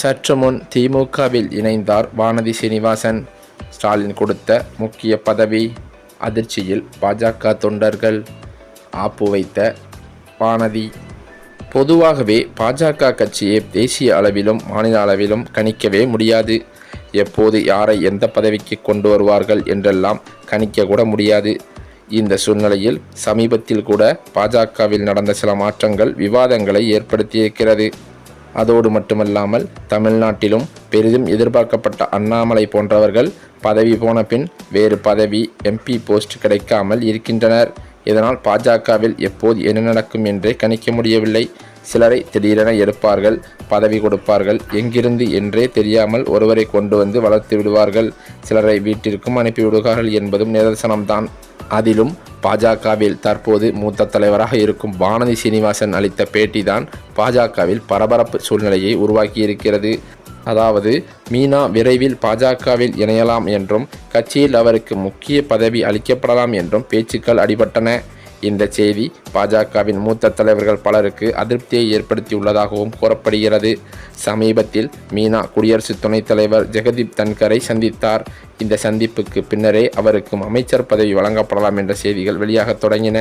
சற்று முன் திமுகவில் இணைந்தார் வானதி சீனிவாசன். ஸ்டாலின் கொடுத்த முக்கிய பதவி அதிர்ச்சியில் பாஜக தொண்டர்கள் ஆப்பு வைத்த வானதி. பொதுவாகவே பாஜக கட்சியை தேசிய அளவிலும் மாநில அளவிலும் கணிக்கவே முடியாது. எப்போது யாரை எந்த பதவிக்கு கொண்டு வருவார்கள் என்றெல்லாம் கணிக்க கூட முடியாது. இந்த சூழ்நிலையில் சமீபத்தில் கூட பாஜகவில் நடந்த சில மாற்றங்கள் விவாதங்களை ஏற்படுத்தியிருக்கிறது. அதோடு மட்டுமல்லாமல் தமிழ்நாட்டிலும் பெரிதும் எதிர்பார்க்கப்பட்ட அண்ணாமலை போன்றவர்கள் பதவி போன பின் வேறு பதவி எம்பி போஸ்ட் கிடைக்காமல் இருக்கின்றனர். இதனால் பாஜகவில் எப்போது என்ன நடக்கும் என்றே கணிக்க முடியவில்லை. சிலரை திடீரென எடுப்பார்கள் பதவி கொடுப்பார்கள். எங்கிருந்து என்றே தெரியாமல் ஒருவரை கொண்டு வந்து வளர்த்து விடுவார்கள். சிலரை வீட்டிற்கும் அனுப்பிவிடுவார்கள் என்பதும் நிதர்சனம்தான். அதிலும் பாஜகவில் தற்போது மூத்த தலைவராக இருக்கும் வானதி சீனிவாசன் அளித்த பேட்டி தான் பாஜகவில் பரபரப்பு சூழ்நிலையை உருவாக்கியிருக்கிறது. அதாவது மீனா விரைவில் பாஜகவில் இணையலாம் என்றும் கட்சியில் அவருக்கு முக்கிய பதவி அளிக்கப்படலாம் என்றும் பேச்சுக்கள் அடிபட்டன. இந்த செய்தி பாஜகவின் மூத்த தலைவர்கள் பலருக்கு அதிருப்தியை ஏற்படுத்தியுள்ளதாகவும் கூறப்படுகிறது. சமீபத்தில் மீனா குடியரசு துணைத் தலைவர் ஜெகதீப் தன்கரை சந்தித்தார். இந்த சந்திப்புக்கு பின்னரே அவருக்கும் அமைச்சர் பதவி வழங்கப்படலாம் என்ற செய்திகள் வெளியாக தொடங்கின.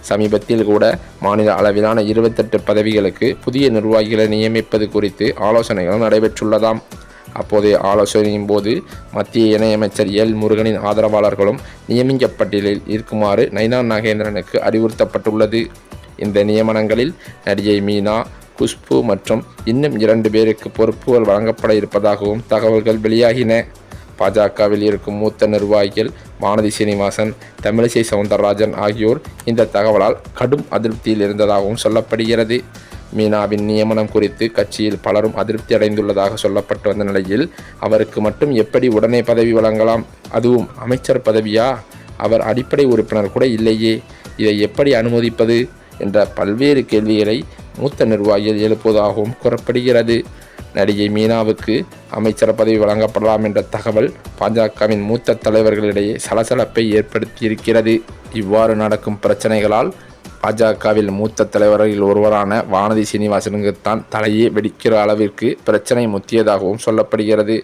சமீபத்தில் கூட மாநில அளவிலான இருபத்தெட்டு பதவிகளுக்கு புதிய நிர்வாகிகளை நியமிப்பது குறித்து ஆலோசனைகள் நடைபெற்றுள்ளதாம். அப்போதைய ஆலோசனையின் போது மத்திய இணையமைச்சர் எல். முருகனின் ஆதரவாளர்களும் நியமிக்கப்பட்டியலில் இருக்குமாறு நைனா நாகேந்திரனுக்கு அறிவுறுத்தப்பட்டுள்ளது. இந்த நியமனங்களில் நடிகை மீனா குஷ்பு மற்றும் இன்னும் இரண்டு பேருக்கு பொறுப்புகள் வழங்கப்பட இருப்பதாகவும் தகவல்கள் வெளியாகின. பாஜகவில் இருக்கும் மூத்த நிர்வாகிகள் வானதி சீனிவாசன் தமிழிசை சவுந்தரராஜன் ஆகியோர் இந்த தகவலால் கடும் அதிருப்தியில் இருந்ததாகவும் சொல்லப்படுகிறது. மீனாவின் நியமனம் குறித்து கட்சியில் பலரும் அதிருப்தி அடைந்துள்ளதாக சொல்லப்பட்டு வந்த நிலையில் அவருக்கு மட்டும் எப்படி உடனே பதவி வழங்கலாம்? அதுவும் அமைச்சர் பதவியா? அவர் அடிப்படை உறுப்பினர் கூட இல்லையே. இதை எப்படி அனுமதிப்பது? என்ற பல்வேறு கேள்விகளை மூத்த நிர்வாகிகள் எழுப்புவதாகவும் கூறப்படுகிறது. நடிகை மீனாவுக்கு அமைச்சர் பதவி வழங்கப்படலாம் என்ற தகவல் பாஜகவின் மூத்த தலைவர்களிடையே சலசலப்பை ஏற்படுத்தியிருக்கிறது. இவ்வாறு நடக்கும் பிரச்சனைகளால் பாஜகவில் மூத்த தலைவர்களில் ஒருவரான வானதி சீனிவாசனுக்குத்தான் தலையே வெடிக்கிற அளவிற்கு பிரச்சனை முத்தியதாகவும் சொல்லப்படுகிறது.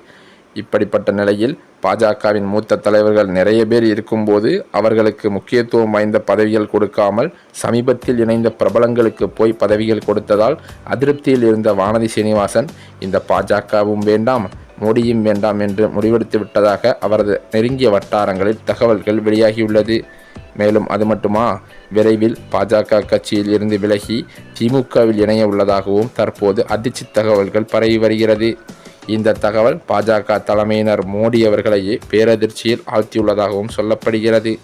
இப்படிப்பட்ட நிலையில் பாஜகவின் மூத்த தலைவர்கள் நிறைய பேர் இருக்கும்போது அவர்களுக்கு முக்கியத்துவம் வாய்ந்த பதவிகள் கொடுக்காமல் சமீபத்தில் இணைந்த பிரபலங்களுக்கு போய் பதவிகள் கொடுத்ததால் அதிருப்தியில் இருந்த வானதி சீனிவாசன் இந்த பாஜகவும் வேண்டாம் மோடியும் வேண்டாம் என்று முடிவெடுத்து விட்டதாக அவரது நெருங்கிய வட்டாரங்களில் தகவல்கள் வெளியாகியுள்ளது. மேலும் அது மட்டுமா? விரைவில் பாஜக கட்சியில் இருந்து விலகி திமுகவில் இணைய உள்ளதாகவும் தற்போது அதிர்ச்சி தகவல்கள் பரவி வருகிறது. இந்த தகவல் பாஜக தலைமையினர் மோடி அவர்களையே பேரதிர்ச்சியில் ஆழ்த்தியுள்ளதாகவும் சொல்லப்படுகிறது.